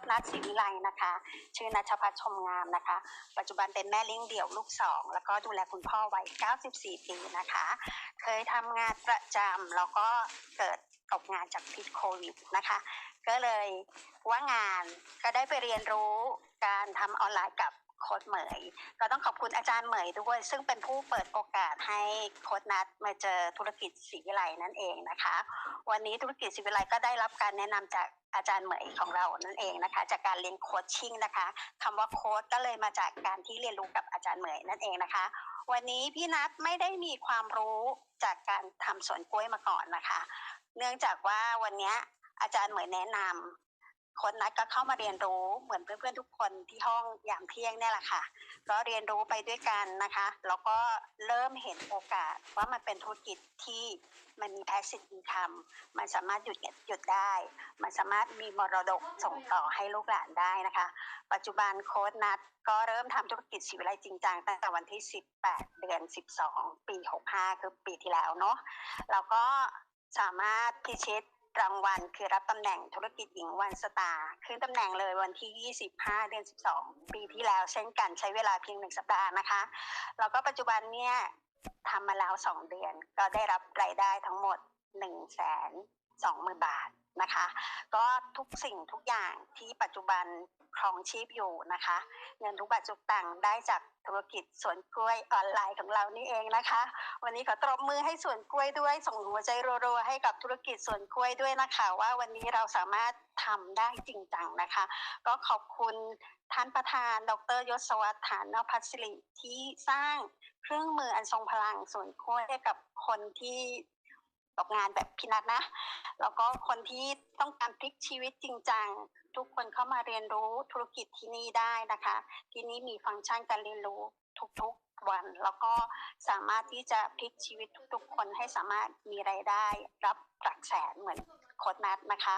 ชนัทศิวิไลนะคะ ชื่อนัชพัฒชมงามนะคะ ปัจจุบันเป็นแม่เลี้ยงเดี่ยวลูกสองแล้วก็ดูแลคุณพ่อวัย 94 ปีนะคะ เคยทำงานประจำแล้วก็เกิดตกงานจากพิษโควิดนะคะ ก็เลยว่างงานก็ได้ไปเรียนรู้การทำออนไลน์กับ โค้ดเหมย ก็ต้องขอบคุณอาจารย์เหมยด้วย ซึ่งเป็นผู้เปิดโอกาสให้โค้ดนัดมาเจอธุรกิจศรีวิไลนั่นเองนะคะ วันนี้ธุรกิจศรีวิไลก็ได้รับการแนะนำจากอาจารย์เหมยของเรานั่นเองนะคะ จากการเรียนโคชชิ่งนะคะคำว่าโค้ดก็เลยมาจากการที่เรียนรู้กับอาจารย์เหมยนั่นเองนะคะ วันนี้พี่นัทไม่ได้มีความรู้จากการทำสวนกล้วยมาก่อนนะคะ เนื่องจากว่าวันนี้อาจารย์เหมยแนะน คนนัดก็เข้ามาเรียนรู้เหมือนเพื่อนๆทุกคนที่ห้องยามเที่ยงเนี่ยแหละค่ะ ก็เรียนรู้ไปด้วยกันนะคะ แล้วก็เริ่มเห็นโอกาสว่ามันเป็นธุรกิจที่มันมี passive income มันสามารถหยุดหยุดได้ มันสามารถมีมรดกส่งต่อให้ลูกหลานได้นะคะ ปัจจุบันโค้ดนัดก็เริ่มทำธุรกิจศิวิไลจริงจังตั้งแต่วันที่ 18 เดือน 12 ปี 65 คือปีที่แล้วเนาะแล้วก็สามารถพิชิต รางวัลคือรับตำแหน่งธุรกิจหญิงวันสตาร์ขึ้นตำแหน่งเลยวันที่ 25 เดือน 12 ปีที่แล้วเช่นกันใช้เวลาเพียงหนึ่งสัปดาห์นะคะ แล้วก็ปัจจุบันเนี่ยทำมาแล้ว 2 เดือนก็ได้รับรายได้ทั้งหมด 1 2 0 0 0 0 บาท นะคะ ก็ทุกสิ่งทุกอย่างที่ปัจจุบันครองชีพอยู่นะคะ เงินทุกบาททุกตังค์ได้จากธุรกิจสวนกล้วยออนไลน์ของเรานี่เองนะคะ วันนี้ขอตบมือให้สวนกล้วยด้วย ส่งหัวใจรัวๆให้กับธุรกิจสวนกล้วยด้วยนะคะ ว่าวันนี้เราสามารถทำได้จริงจังนะคะ ก็ขอบคุณท่านประธาน ดรยศวัฒน์ฐานนพัสริที่สร้างเครื่องมืออันทรงพลังสวนกล้วยให้กับคนที่ ตกงานแบบพินัทนะ แล้วก็คนที่ต้องการพลิกชีวิตจริงจัง ทุกคนเข้ามาเรียนรู้ธุรกิจที่นี่ได้นะคะ ที่นี่มีฟังก์ชันการเรียนรู้ทุกๆวัน แล้วก็สามารถที่จะพลิกชีวิตทุกๆ คนให้สามารถมีรายได้ รับหลักแสนเหมือนโค้ดนัดนะคะ